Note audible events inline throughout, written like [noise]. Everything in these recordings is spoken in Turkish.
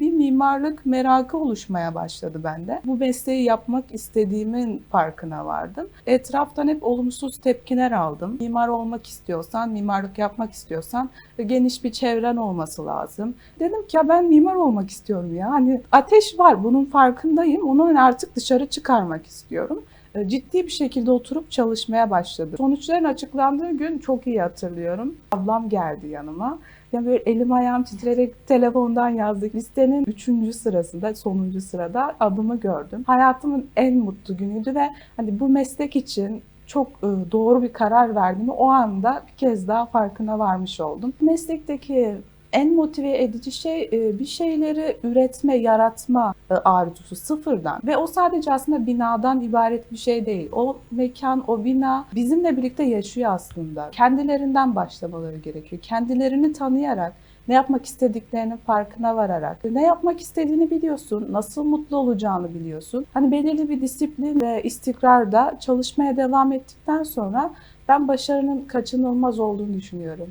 Bir mimarlık merakı oluşmaya başladı bende. Bu mesleği yapmak istediğimin farkına vardım. Etraftan hep olumsuz tepkiler aldım. Mimar olmak istiyorsan, mimarlık yapmak istiyorsan geniş bir çevren olması lazım. Dedim ki ya ben mimar olmak istiyorum ya. Hani ateş var bunun farkındayım. Onu hani artık dışarı çıkarmak istiyorum E, ciddi bir şekilde oturup çalışmaya başladım. Sonuçların açıklandığı gün çok iyi hatırlıyorum. Ablam geldi yanıma. Ya böyle elim ayağım titreyerek telefondan yazdık. Listenin üçüncü sırasında, sonuncu sırada adımı gördüm. Hayatımın en mutlu günüydü ve hani bu meslek için çok e, doğru bir karar verdiğimi o anda bir kez daha farkına varmış oldum. Meslekteki en motive edici şey e, bir şeyleri üretme, yaratma e, arzusu sıfırdan. Ve o sadece aslında binadan ibaret bir şey değil. O mekan, o bina bizimle birlikte yaşıyor aslında. Kendilerinden başlamaları gerekiyor. Kendilerini tanıyarak, ne yapmak istediklerinin farkına vararak, ne yapmak istediğini biliyorsun, nasıl mutlu olacağını biliyorsun. Hani belirli bir disiplin ve istikrarda çalışmaya devam ettikten sonra ben başarının kaçınılmaz olduğunu düşünüyorum.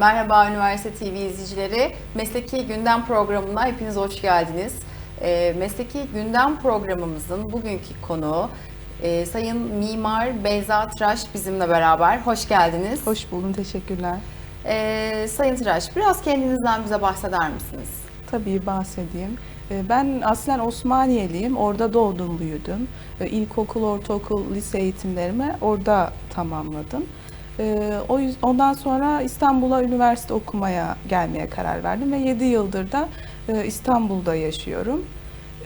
Merhaba Üniversite TV izleyicileri. Mesleki Gündem programına hepiniz hoş geldiniz. Ee, Mesleki Gündem programımızın bugünkü konuğu e, Sayın Mimar Beyza Tıraş bizimle beraber. Hoş geldiniz. Hoş buldum, teşekkürler. Ee, Sayın Tıraş, biraz kendinizden bize bahseder misiniz? Tabii bahsedeyim. Ee, Ben aslen Osmaniyeliyim. Orada doğdum, büyüdüm. İlkokul, ortaokul, lise eğitimlerimi orada tamamladım. Ee, O yüz- ondan sonra İstanbul'a üniversite okumaya gelmeye karar verdim ve 7 yıldır da e, İstanbul'da yaşıyorum.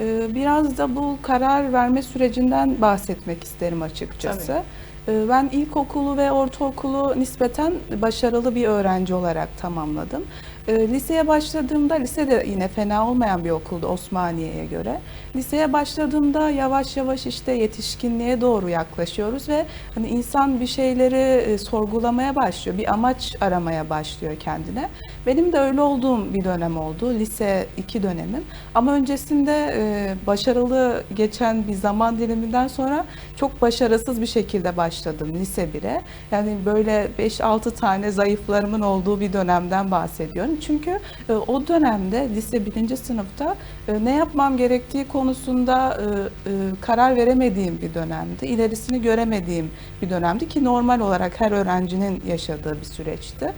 Ee, Biraz da bu karar verme sürecinden bahsetmek isterim açıkçası. Tabii. Ee, Ben ilkokulu ve ortaokulu nispeten başarılı bir öğrenci olarak tamamladım. Ee, Liseye başladığımda, lise de yine fena olmayan bir okuldu Osmaniye'ye göre. Liseye başladığımda yavaş yavaş işte yetişkinliğe doğru yaklaşıyoruz ve hani insan bir şeyleri e, sorgulamaya başlıyor, bir amaç aramaya başlıyor kendine. Benim de öyle olduğum bir dönem oldu, lise 2 dönemim. Ama öncesinde e, başarılı geçen bir zaman diliminden sonra çok başarısız bir şekilde başladım lise 1'e. Yani böyle 5-6 tane zayıflarımın olduğu bir dönemden bahsediyorum. Çünkü e, o dönemde lise 1. sınıfta e, ne yapmam gerektiği konusunda e, e, karar veremediğim bir dönemdi. İlerisini göremediğim bir dönemdi ki normal olarak her öğrencinin yaşadığı bir süreçti.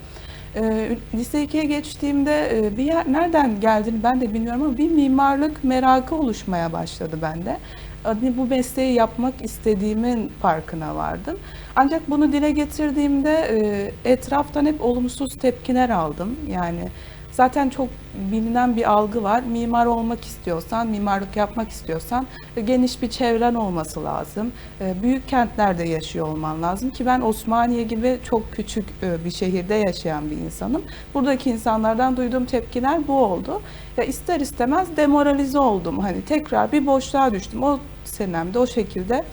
E, lise 2'ye geçtiğimde e, bir yer nereden geldiğini ben de bilmiyorum ama bir mimarlık merakı oluşmaya başladı bende. Hani bu mesleği yapmak istediğimin farkına vardım. Ancak bunu dile getirdiğimde etraftan hep olumsuz tepkiler aldım. Yani zaten çok bilinen bir algı var. Mimar olmak istiyorsan, mimarlık yapmak istiyorsan e, geniş bir çevren olması lazım. E, Büyük kentlerde yaşıyor olman lazım ki ben Osmaniye gibi çok küçük e, bir şehirde yaşayan bir insanım. Buradaki insanlardan duyduğum tepkiler bu oldu. Ya ister istemez demoralize oldum. Hani tekrar bir boşluğa düştüm. O senemde o şekilde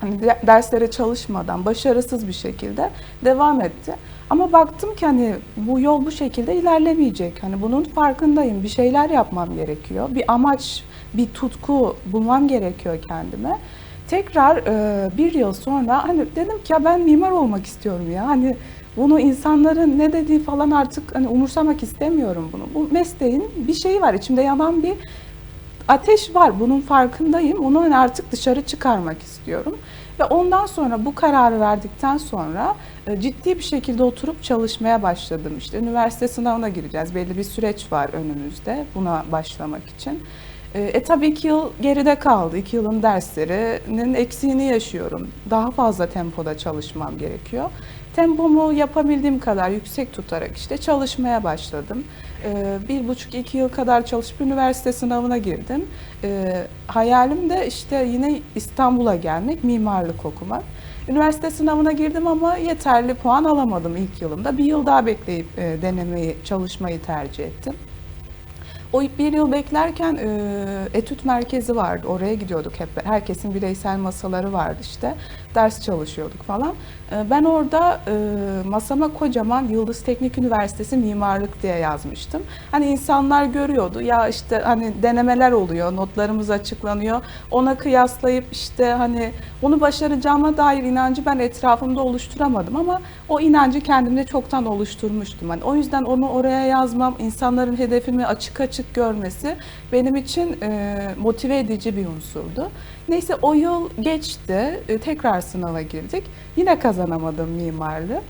hani de- derslere çalışmadan başarısız bir şekilde devam etti. Ama baktım ki hani bu yol bu şekilde ilerlemeyecek. Hani bunun farkındayım. Bir şeyler yapmam gerekiyor. Bir amaç, bir tutku bulmam gerekiyor kendime. Tekrar e, bir yıl sonra hani dedim ki ya ben mimar olmak istiyorum ya. Hani bunu insanların ne dediği falan artık hani umursamak istemiyorum bunu. Bu mesleğin bir şeyi var. içimde yanan bir ateş var. Bunun farkındayım. Onu hani artık dışarı çıkarmak istiyorum. Ve ondan sonra bu kararı verdikten sonra e, ciddi bir şekilde oturup çalışmaya başladım. İşte üniversite sınavına gireceğiz. Belli bir süreç var önümüzde buna başlamak için. E, e tabii iki yıl geride kaldı. İki yılın derslerinin eksiğini yaşıyorum. Daha fazla tempoda çalışmam gerekiyor. Tempomu yapabildiğim kadar yüksek tutarak işte çalışmaya başladım. Ee, bir buçuk iki yıl kadar çalışıp üniversite sınavına girdim. Ee, hayalim de işte yine İstanbul'a gelmek, mimarlık okumak. Üniversite sınavına girdim ama yeterli puan alamadım ilk yılımda. Bir yıl daha bekleyip e, denemeyi, çalışmayı tercih ettim. O bir yıl beklerken e, etüt merkezi vardı. Oraya gidiyorduk hep. Herkesin bireysel masaları vardı işte. Ders çalışıyorduk falan. E, ben orada e, masama kocaman Yıldız Teknik Üniversitesi Mimarlık diye yazmıştım. Hani insanlar görüyordu. Ya işte hani denemeler oluyor, notlarımız açıklanıyor. Ona kıyaslayıp işte hani onu başaracağıma dair inancı ben etrafımda oluşturamadım ama o inancı kendimde çoktan oluşturmuştum. Hani o yüzden onu oraya yazmam, insanların hedefimi açık açık görmesi benim için e, motive edici bir unsurdu. Neyse o yıl geçti, e, tekrar sınava girdik. Yine kazanamadım mimarlığı.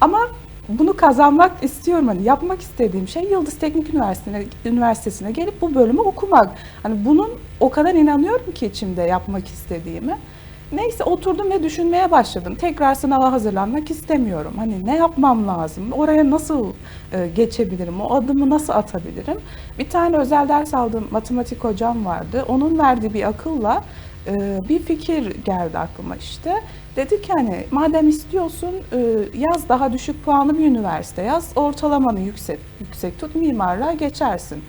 Ama bunu kazanmak istiyorum hani yapmak istediğim şey Yıldız Teknik Üniversitesi'ne, Üniversitesi'ne gelip bu bölümü okumak. Hani bunun o kadar inanıyorum ki içimde yapmak istediğimi. Neyse oturdum ve düşünmeye başladım. Tekrar sınava hazırlanmak istemiyorum. Hani ne yapmam lazım? Oraya nasıl e, geçebilirim? O adımı nasıl atabilirim? Bir tane özel ders aldığım matematik hocam vardı. Onun verdiği bir akılla e, bir fikir geldi aklıma işte. Dedi ki hani madem istiyorsun e, yaz daha düşük puanlı bir üniversite yaz. Ortalamanı yüksek, yüksek tut mimarlığa geçersin.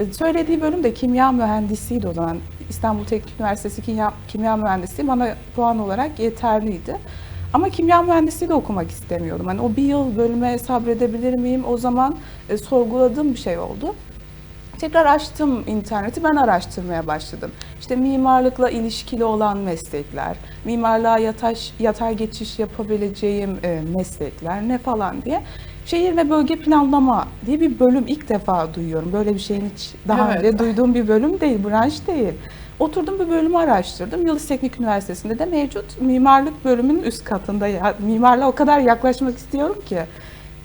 E, Söylediği bölüm de kimya mühendisiydi o zaman. İstanbul Teknik Üniversitesi kimya, kimya mühendisliği bana puan olarak yeterliydi. Ama kimya mühendisliği de okumak istemiyordum. Hani o bir yıl bölüme sabredebilir miyim? O zaman e, sorguladığım bir şey oldu. Tekrar açtım interneti, ben araştırmaya başladım. İşte mimarlıkla ilişkili olan meslekler, mimarlığa yatay, yatay geçiş yapabileceğim e, meslekler ne falan diye. Şehir ve bölge planlama diye bir bölüm ilk defa duyuyorum. Böyle bir şeyin hiç daha Evet. önce duyduğum bir bölüm değil, branş değil. Oturdum bir bölümü araştırdım. Yıldız Teknik Üniversitesi'nde de mevcut mimarlık bölümünün üst katında. Ya, mimarlığa o kadar yaklaşmak istiyorum ki.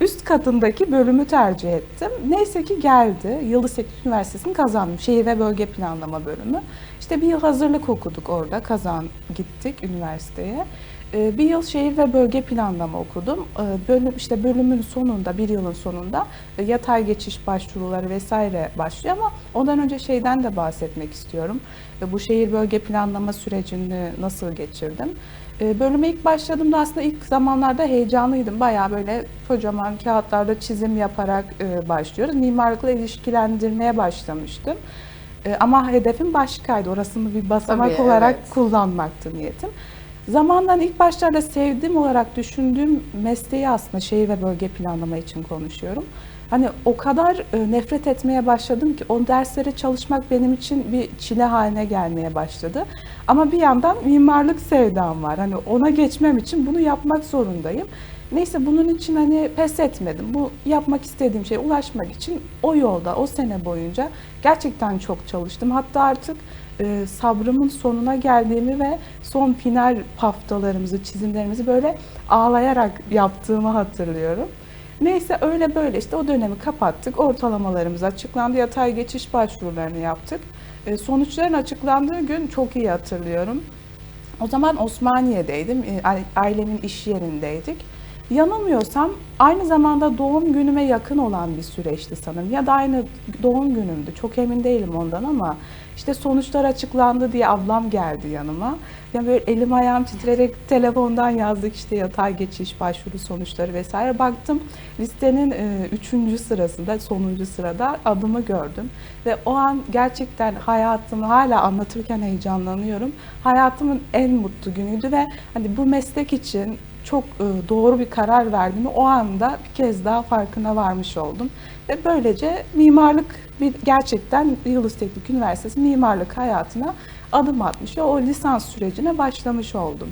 Üst katındaki bölümü tercih ettim. Neyse ki geldi. Yıldız Teknik Üniversitesi'ni kazandım. Şehir ve Bölge Planlama bölümü. İşte bir yıl hazırlık okuduk orada. Kazan gittik üniversiteye. Ee, Bir yıl şehir ve bölge planlama okudum. Ee, Bölüm işte bölümün sonunda, bir yılın sonunda e, yatay geçiş başvuruları vesaire başlıyor ama ondan önce şeyden de bahsetmek istiyorum. E, Bu şehir bölge planlama sürecini nasıl geçirdim? E, Bölüme ilk başladığımda aslında ilk zamanlarda heyecanlıydım. Bayağı böyle kocaman kağıtlarda çizim yaparak başlıyoruz. Mimarlıkla ilişkilendirmeye başlamıştım. Ama hedefim başkaydı. Orasını bir basamak Tabii, olarak evet. kullanmaktı niyetim. Zamandan ilk başlarda sevdiğim olarak düşündüğüm mesleği aslında şehir ve bölge planlama için konuşuyorum. Hani o kadar e, nefret etmeye başladım ki o derslere çalışmak benim için bir çile haline gelmeye başladı. Ama bir yandan mimarlık sevdam var. Hani ona geçmem için bunu yapmak zorundayım. Neyse bunun için hani pes etmedim. Bu yapmak istediğim şeye ulaşmak için o yolda, o sene boyunca gerçekten çok çalıştım. Hatta artık e, sabrımın sonuna geldiğimi ve son final haftalarımızı, çizimlerimizi böyle ağlayarak yaptığımı hatırlıyorum. Neyse öyle böyle işte o dönemi kapattık. Ortalamalarımız açıklandı. Yatay geçiş başvurularını yaptık. E, sonuçların açıklandığı gün çok iyi hatırlıyorum. O zaman Osmaniye'deydim. E, Ailemin iş yerindeydik. Yanılmıyorsam aynı zamanda doğum günüme yakın olan bir süreçti sanırım. Ya da aynı doğum günümdü. Çok emin değilim ondan ama işte sonuçlar açıklandı diye ablam geldi yanıma. Ya böyle elim ayağım titreyerek telefondan yazdık işte yatay geçiş başvuru sonuçları vesaire. Baktım listenin e, üçüncü sırasında, sonuncu sırada adımı gördüm. Ve o an gerçekten hayatımı hala anlatırken heyecanlanıyorum. Hayatımın en mutlu günüydü ve hani bu meslek için çok e, doğru bir karar verdiğimi o anda bir kez daha farkına varmış oldum. Ve böylece mimarlık bir gerçekten Yıldız Teknik Üniversitesi mimarlık hayatına adım atmış ve o lisans sürecine başlamış oldum.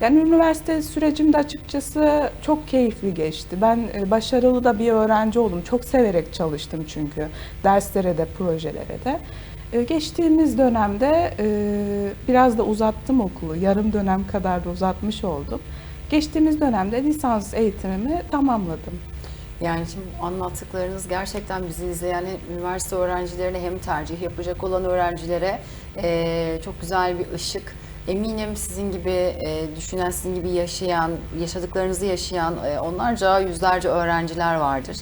Yani üniversite sürecim de açıkçası çok keyifli geçti. Ben e, başarılı da bir öğrenci oldum. Çok severek çalıştım çünkü derslere de projelere de. E, Geçtiğimiz dönemde biraz da uzattım okulu. Yarım dönem kadar da uzatmış oldum. Geçtiğimiz dönemde lisans eğitimimi tamamladım. Yani şimdi anlattıklarınız gerçekten bizi izleyen üniversite öğrencilerine hem tercih yapacak olan öğrencilere eee, çok güzel bir ışık. Eminim sizin gibi eee, düşünen, sizin gibi yaşayan, yaşadıklarınızı yaşayan eee, onlarca, yüzlerce öğrenciler vardır.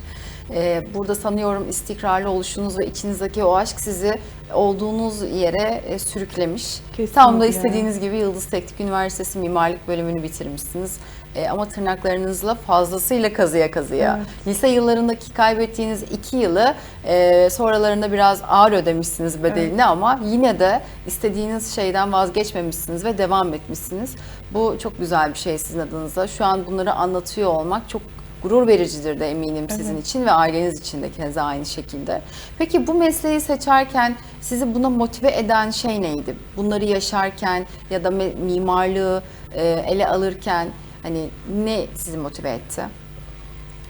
Eee, burada sanıyorum istikrarlı oluşunuz ve içinizdeki o aşk sizi olduğunuz yere e, sürüklemiş. Kesinlikle. Tam da istediğiniz gibi Yıldız Teknik Üniversitesi mimarlık bölümünü bitirmişsiniz. E, ama tırnaklarınızla fazlasıyla kazıya kazıya. Evet. Lise yıllarındaki kaybettiğiniz iki yılı e, sonralarında biraz ağır ödemişsiniz bedelini ama yine de istediğiniz şeyden vazgeçmemişsiniz ve devam etmişsiniz. Bu çok güzel bir şey sizin adınıza. Şu an bunları anlatıyor olmak çok gurur vericidir de eminim sizin Evet. için ve aileniz için de keza aynı şekilde. Peki bu mesleği seçerken sizi buna motive eden şey neydi? Bunları yaşarken ya da mimarlığı e, ele alırken hani ne sizi motive etti?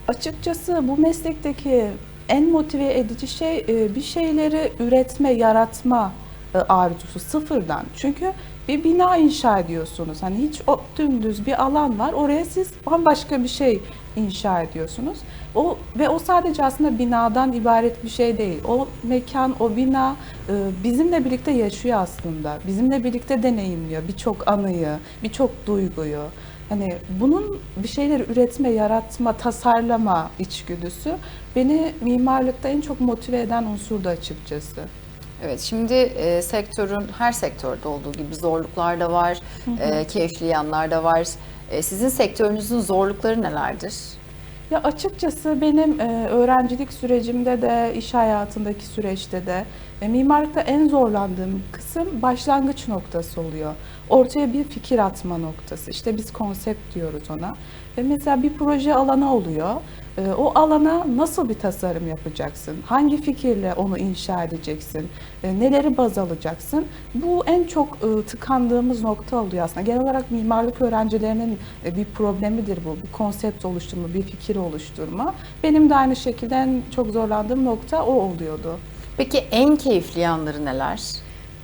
Açıkçası bu meslekteki en motive edici şey e, bir şeyleri üretme, yaratma e, arzusu sıfırdan. Çünkü bir bina inşa ediyorsunuz. Hani hiç o dümdüz bir alan var. Oraya siz bambaşka bir şey inşa ediyorsunuz. O ve o sadece aslında binadan ibaret bir şey değil. O mekan, o bina e, bizimle birlikte yaşıyor aslında. Bizimle birlikte deneyimliyor birçok anıyı, birçok duyguyu. Hani bunun bir şeyleri üretme, yaratma, tasarlama içgüdüsü beni mimarlıkta en çok motive eden unsurdu açıkçası. Evet, şimdi e, sektörün her sektörde olduğu gibi zorluklar da var, e, keyifli yanlar da var. E, sizin sektörünüzün zorlukları nelerdir? Ya açıkçası benim e, öğrencilik sürecimde de, iş hayatındaki süreçte de e, mimarlıkta en zorlandığım kısım başlangıç noktası oluyor. Ortaya bir fikir atma noktası. İşte biz konsept diyoruz ona. Ve mesela bir proje alanı oluyor. E, o alana nasıl bir tasarım yapacaksın? Hangi fikirle onu inşa edeceksin? E, neleri baz alacaksın? Bu en çok e, tıkandığımız nokta oluyor aslında. Genel olarak mimarlık öğrencilerinin e, bir problemidir bu. Bir konsept oluşturma, bir fikir oluşturma. Benim de aynı şekilde en çok zorlandığım nokta o oluyordu. Peki en keyifli yanları neler?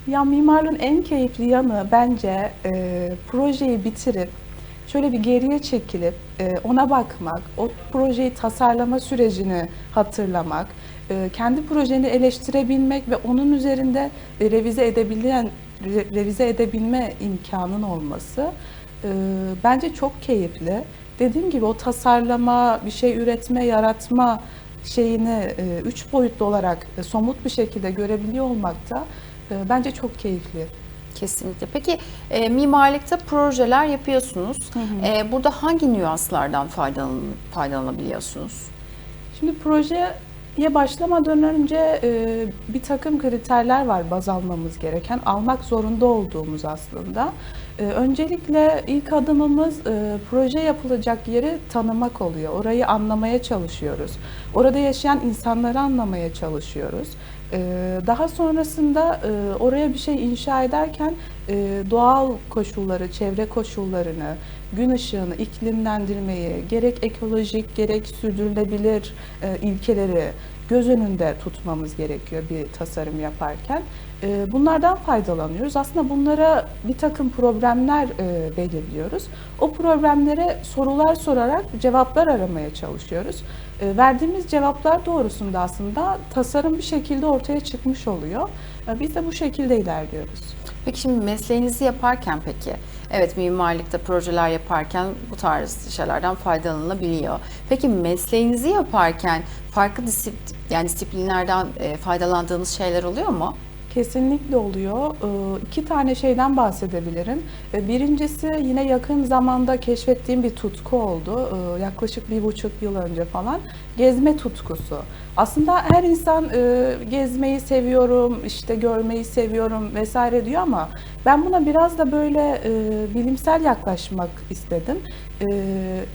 Ya mimarlığın en keyifli yanı bence e, projeyi bitirip şöyle bir geriye çekilip e, ona bakmak, o projeyi tasarlama sürecini hatırlamak, e, kendi projeni eleştirebilmek ve onun üzerinde e, revize edebilen re- revize edebilme imkanın olması bence çok keyifli. Dediğim gibi o tasarlama, bir şey üretme, yaratma şeyini üç boyutlu olarak somut bir şekilde görebiliyor olmak da bence çok keyifli. Kesinlikle. Peki e, mimarlıkta projeler yapıyorsunuz. E, burada hangi nüanslardan faydalan faydalanabiliyorsunuz? Şimdi projeye başlamadan önce e, bir takım kriterler var baz almamız gereken, almak zorunda olduğumuz aslında. E, öncelikle ilk adımımız e, proje yapılacak yeri tanımak oluyor. Orayı anlamaya çalışıyoruz. Orada yaşayan insanları anlamaya çalışıyoruz. E, daha sonrasında e, oraya bir şey inşa ederken e, doğal koşulları, çevre koşullarını, gün ışığını, iklimlendirmeyi, gerek ekolojik gerek sürdürülebilir e, ilkeleri göz önünde tutmamız gerekiyor bir tasarım yaparken. E, bunlardan faydalanıyoruz. Aslında bunlara bir takım problemler e, belirliyoruz. O problemlere sorular sorarak cevaplar aramaya çalışıyoruz. E, verdiğimiz cevaplar doğrusunda aslında tasarım bir şekilde ortaya çıkmış oluyor. E, biz de bu şekilde ilerliyoruz. Peki şimdi mesleğinizi yaparken peki, evet mimarlıkta projeler yaparken bu tarz şeylerden faydalanılabiliyor. Peki mesleğinizi yaparken farklı disip- yani disiplinlerden e, faydalandığınız şeyler oluyor mu? Kesinlikle oluyor. Ee, İki tane şeyden bahsedebilirim. Ee, Birincisi yine yakın zamanda keşfettiğim bir tutku oldu. Ee, Yaklaşık bir buçuk yıl önce falan. Gezme tutkusu. Aslında her insan e, gezmeyi seviyorum, işte görmeyi seviyorum vesaire diyor ama ben buna biraz da böyle e, bilimsel yaklaşmak istedim. E,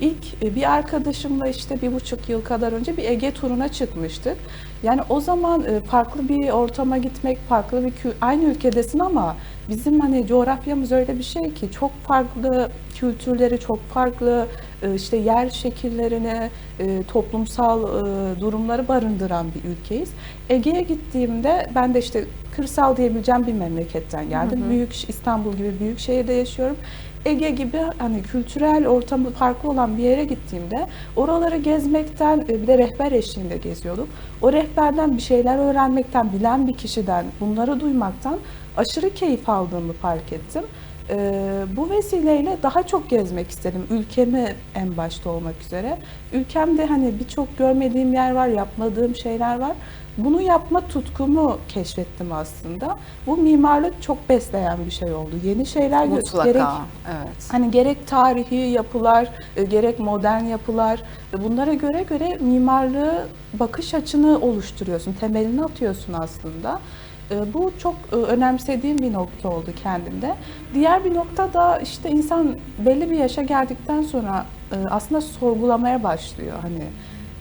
ilk e, bir arkadaşımla işte bir buçuk yıl kadar önce bir Ege turuna çıkmıştık. Yani o zaman e, farklı bir ortama gitmek, farklı bir aynı ülkedesin ama bizim hani coğrafyamız öyle bir şey ki çok farklı kültürleri, çok farklı işte yer şekillerini, e, toplumsal e, durumları barındıran bir ülkeyiz. Ege'ye gittiğimde ben de işte kırsal diyebileceğim bir memleketten geldim. Büyük İstanbul gibi büyük şehirde yaşıyorum. Ege gibi hani kültürel ortamı farklı olan bir yere gittiğimde oraları gezmekten e, bir de rehber eşliğinde geziyorduk. O rehberden bir şeyler öğrenmekten, bilen bir kişiden bunları duymaktan aşırı keyif aldığımı fark ettim. Ee, bu vesileyle daha çok gezmek istedim. Ülkemi en başta olmak üzere. Ülkemde hani birçok görmediğim yer var, yapmadığım şeyler var. Bunu yapma tutkumu keşfettim aslında. Bu mimarlık çok besleyen bir şey oldu. Yeni şeyler Mutlaka. gerek Evet. Hani gerek tarihi yapılar, e, gerek modern yapılar, e, bunlara göre göre mimarlığı bakış açını oluşturuyorsun, temelini atıyorsun aslında. E, Bu çok e, önemsediğim bir nokta oldu kendimde. Diğer bir nokta da işte insan belli bir yaşa geldikten sonra e, aslında sorgulamaya başlıyor. Hani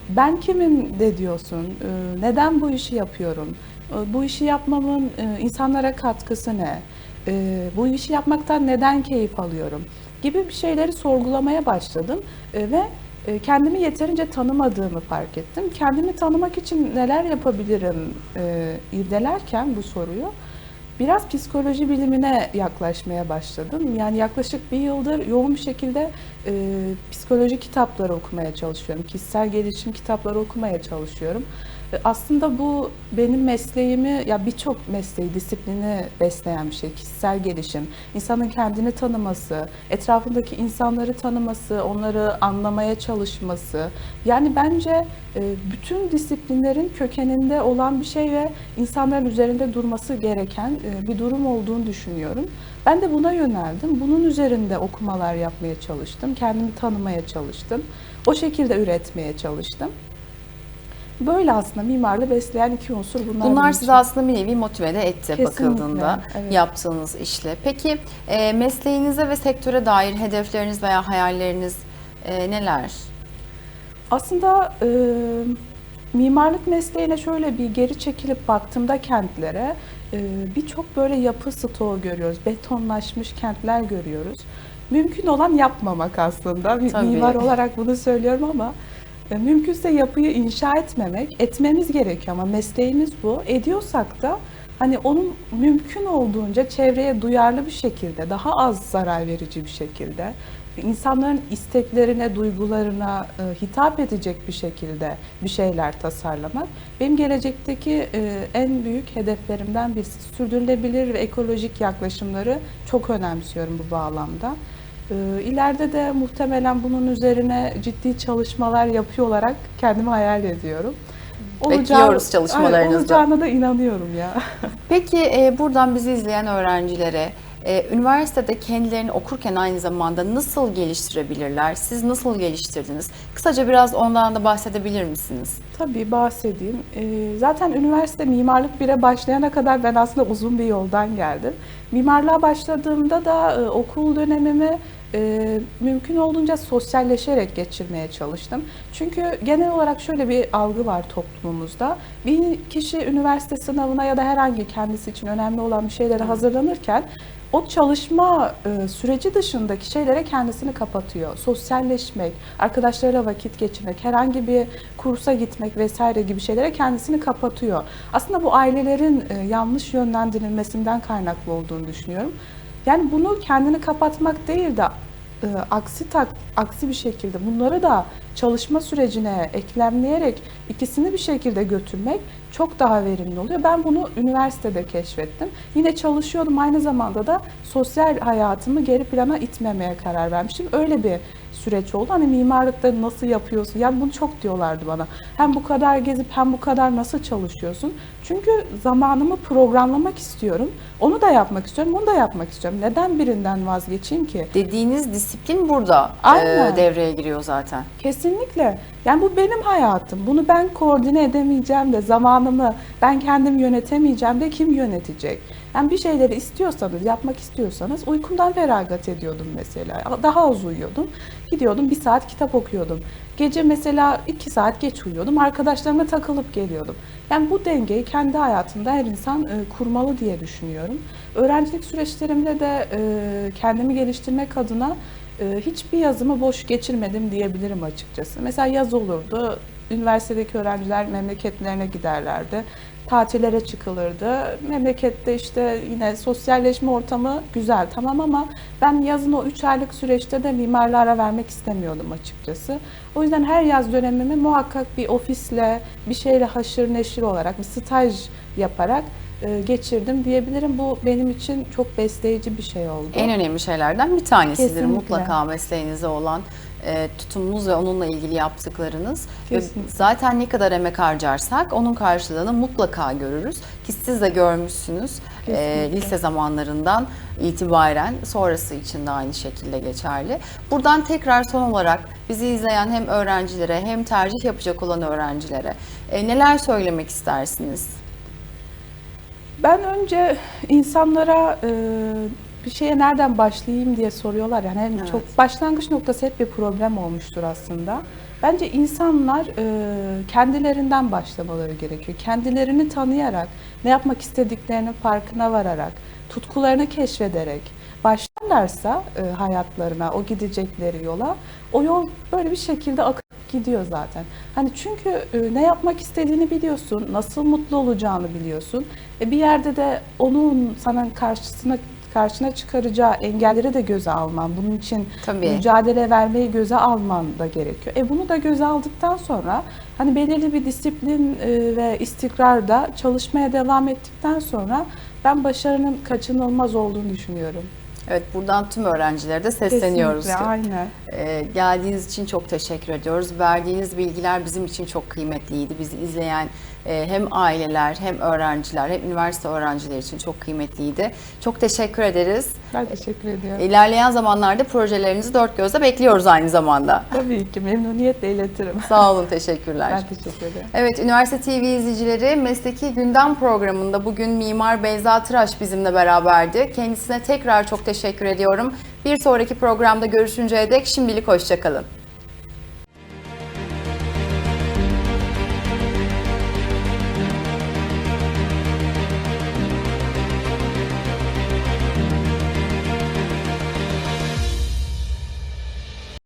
ben kimim de diyorsun, e, neden bu işi yapıyorum, bu işi yapmamın insanlara katkısı ne? bu işi yapmaktan neden keyif alıyorum gibi bir şeyleri sorgulamaya başladım ve kendimi yeterince tanımadığımı fark ettim. Kendimi tanımak için neler yapabilirim e, irdelerken bu soruyu biraz psikoloji bilimine yaklaşmaya başladım. Yani yaklaşık bir yıldır yoğun bir şekilde e, psikoloji kitapları okumaya çalışıyorum. Kişisel gelişim kitapları okumaya çalışıyorum. E, Aslında bu benim mesleğimi, ya birçok mesleği, disiplini besleyen bir şey. Kişisel gelişim, insanın kendini tanıması, etrafındaki insanları tanıması, onları anlamaya çalışması. Yani bence e, bütün disiplinlerin kökeninde olan bir şey ve insanların üzerinde durması gereken e, bir durum olduğunu düşünüyorum. Ben de buna yöneldim. Bunun üzerinde okumalar yapmaya çalıştım. Kendimi tanımaya çalıştım. O şekilde üretmeye çalıştım. Böyle aslında mimarlığı besleyen iki unsur bunlar. Bunlar sizi aslında bir nevi motive de etti Kesinlikle, bakıldığında evet. yaptığınız işle. Peki e, mesleğinize ve sektöre dair hedefleriniz veya hayalleriniz e, neler? Aslında e, mimarlık mesleğine şöyle bir geri çekilip baktığımda kentlere e, birçok böyle yapı stoğu görüyoruz. Betonlaşmış kentler görüyoruz. Mümkün olan yapmamak aslında. Bir Tabii. mimar olarak bunu söylüyorum ama mümkünse yapıyı inşa etmemek, etmemiz gerekiyor ama mesleğimiz bu. Ediyorsak da hani onun mümkün olduğunca çevreye duyarlı bir şekilde, daha az zarar verici bir şekilde, insanların isteklerine, duygularına e, hitap edecek bir şekilde bir şeyler tasarlamak benim gelecekteki e, en büyük hedeflerimden birisi. Sürdürülebilir ve ekolojik yaklaşımları çok önemsiyorum bu bağlamda. E, İleride de muhtemelen bunun üzerine ciddi çalışmalar yapıyor olarak kendimi hayal ediyorum. Bekliyoruz çalışmalarınızı. Olacağına da inanıyorum ya. [laughs] Peki e, buradan bizi izleyen öğrencilere e, üniversitede kendilerini okurken aynı zamanda nasıl geliştirebilirler? Siz nasıl geliştirdiniz? Kısaca biraz ondan da bahsedebilir misiniz? Tabii bahsedeyim. Ee, zaten üniversite mimarlık 1'e başlayana kadar ben aslında uzun bir yoldan geldim. Mimarlığa başladığımda da e, okul dönemimi e, mümkün olduğunca sosyalleşerek geçirmeye çalıştım. Çünkü genel olarak şöyle bir algı var toplumumuzda. Bir kişi üniversite sınavına ya da herhangi kendisi için önemli olan bir şeylere hazırlanırken o çalışma e, süreci dışındaki şeylere kendisini kapatıyor. Sosyalleşmek, arkadaşlarıyla vakit geçirmek, herhangi bir kursa gitmek vesaire gibi şeylere kendisini kapatıyor. Aslında bu ailelerin e, yanlış yönlendirilmesinden kaynaklı olduğunu düşünüyorum. Yani bunu kendini kapatmak değil de e, aksi tak, aksi bir şekilde bunları da çalışma sürecine eklemleyerek ikisini bir şekilde götürmek çok daha verimli oluyor. Ben bunu üniversitede keşfettim. Yine çalışıyordum aynı zamanda da sosyal hayatımı geri plana itmemeye karar vermiştim. Öyle bir süreç oldu. Hani mimarlıkta nasıl yapıyorsun? Yani bunu çok diyorlardı bana. Hem bu kadar gezip hem bu kadar nasıl çalışıyorsun? Çünkü zamanımı programlamak istiyorum. Onu da yapmak istiyorum, onu da yapmak istiyorum. Neden birinden vazgeçeyim ki? Dediğiniz disiplin burada e, Aynen. devreye giriyor zaten. Kesinlikle. Yani bu benim hayatım. Bunu ben koordine edemeyeceğim de zamanımı ben kendim yönetemeyeceğim de kim yönetecek? Yani bir şeyleri istiyorsanız, yapmak istiyorsanız uykumdan feragat ediyordum mesela. Daha az uyuyordum. Gidiyordum bir saat kitap okuyordum. Gece mesela iki saat geç uyuyordum. Arkadaşlarımla takılıp geliyordum. Yani bu dengeyi kendi hayatında her insan e, kurmalı diye düşünüyorum. Öğrencilik süreçlerimde de e, kendimi geliştirmek adına ee, hiçbir yazımı boş geçirmedim diyebilirim açıkçası. Mesela yaz olurdu, üniversitedeki öğrenciler memleketlerine giderlerdi. Tatillere çıkılırdı. Memlekette işte yine sosyalleşme ortamı güzel tamam ama ben yazın o 3 aylık süreçte de mimarlara vermek istemiyordum açıkçası. O yüzden her yaz dönemimi muhakkak bir ofisle, bir şeyle haşır neşir olarak, bir staj yaparak e, geçirdim diyebilirim. Bu benim için çok besleyici bir şey oldu. En önemli şeylerden bir tanesidir Kesinlikle. mutlaka mesleğinize olan e, tutumunuz ve onunla ilgili yaptıklarınız. Kesinlikle. zaten ne kadar emek harcarsak onun karşılığını mutlaka görürüz. Ki siz de görmüşsünüz e, lise zamanlarından itibaren sonrası için de aynı şekilde geçerli. Buradan tekrar son olarak bizi izleyen hem öğrencilere hem tercih yapacak olan öğrencilere e, neler söylemek istersiniz? Ben önce insanlara e, bir şeye nereden başlayayım diye soruyorlar. Yani Evet. çok başlangıç noktası hep bir problem olmuştur aslında. Bence insanlar e, kendilerinden başlamaları gerekiyor. Kendilerini tanıyarak, ne yapmak istediklerinin farkına vararak, tutkularını keşfederek başlarlarsa e, hayatlarına, o gidecekleri yola, o yol böyle bir şekilde akıp gidiyor zaten. Hani çünkü e, ne yapmak istediğini biliyorsun, nasıl mutlu olacağını biliyorsun. E, bir yerde de onun sana karşısına karşına çıkaracağı engelleri de göze alman, bunun için Tabii. mücadele vermeyi göze alman da gerekiyor. E bunu da göze aldıktan sonra hani belirli bir disiplin e, ve istikrarda çalışmaya devam ettikten sonra ben başarının kaçınılmaz olduğunu düşünüyorum. Evet buradan tüm öğrencilere de sesleniyoruz. Kesinlikle, aynen. Ee, geldiğiniz için çok teşekkür ediyoruz. Verdiğiniz bilgiler bizim için çok kıymetliydi. Bizi izleyen e, hem aileler hem öğrenciler hem üniversite öğrencileri için çok kıymetliydi. Çok teşekkür ederiz. Ben teşekkür ediyorum. İlerleyen zamanlarda projelerinizi dört gözle bekliyoruz aynı zamanda. Tabii ki memnuniyetle iletirim. Sağ olun, teşekkürler. Ben teşekkür ederim. Evet, Üniversite TV izleyicileri Mesleki Gündem programında bugün Mimar Beyza Tıraş bizimle beraberdi. Kendisine tekrar çok teşekkür ediyorum. Bir sonraki programda görüşünceye dek şimdilik hoşçakalın.